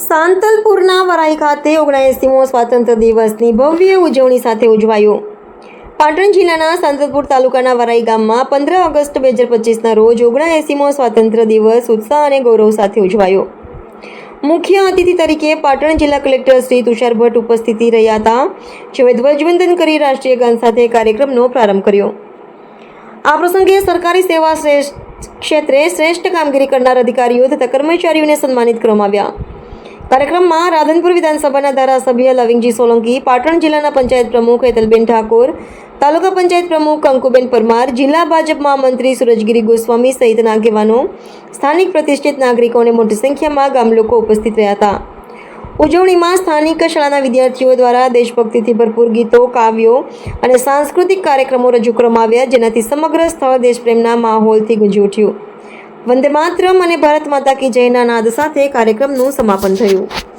સાંતલપુરના વરાઈ ખાતે ઓગણએંસીમો સ્વાતંત્ર્ય દિવસની ભવ્ય ઉજવણી સાથે ઉજવાયો. પાટણ જિલ્લાના સાંતલપુર તાલુકાના વરાઈ ગામમાં પંદર ઓગસ્ટ બે હજાર પચીસના રોજ ઓગણએસીમો સ્વાતંત્ર્ય દિવસ ઉત્સાહ અને ગૌરવ સાથે ઉજવાયો. મુખ્ય અતિથિ તરીકે પાટણ જિલ્લા કલેક્ટર શ્રી તુષાર ભટ્ટ ઉપસ્થિતિ રહ્યા હતા, જેઓએ ધ્વજવંદન કરી રાષ્ટ્રીય ગાન સાથે કાર્યક્રમનો પ્રારંભ કર્યો. આ પ્રસંગે સરકારી સેવા શ્રેષ્ઠ ક્ષેત્રે શ્રેષ્ઠ કામગીરી કરનાર અધિકારીઓ તથા કર્મચારીઓને સન્માનિત કરવામાં આવ્યા. કાર્યક્રમમાં રાધનપુર વિધાનસભાના ધારાસભ્ય લવિંગજી સોલંકી, પાટણ જિલ્લાના પંચાયત પ્રમુખ હેતલબેન ઠાકોર, તાલુકા પંચાયત પ્રમુખ કંકુબેન પરમાર, જિલ્લા ભાજપ મહામંત્રી સુરજગીરી ગોસ્વામી સહિતના આગેવાનો સ્થાનિક પ્રતિષ્ઠિત નાગરિકો અને મોટી સંખ્યામાં ગામ લોકો ઉપસ્થિત રહ્યા હતા. ઉજવણીમાં સ્થાનિક શાળાના વિદ્યાર્થીઓ દ્વારા દેશભક્તિથી ભરપૂર ગીતો, કાવ્યો અને સાંસ્કૃતિક કાર્યક્રમો રજૂ કરવામાં આવ્યા, જેનાથી સમગ્ર સ્થળ દેશપ્રેમના માહોલથી ગુંજી ઉઠ્યું. વંદે માતરમ અને ભારત માતા કી જયના નાદ સાથે કાર્યક્રમનું સમાપન થયું.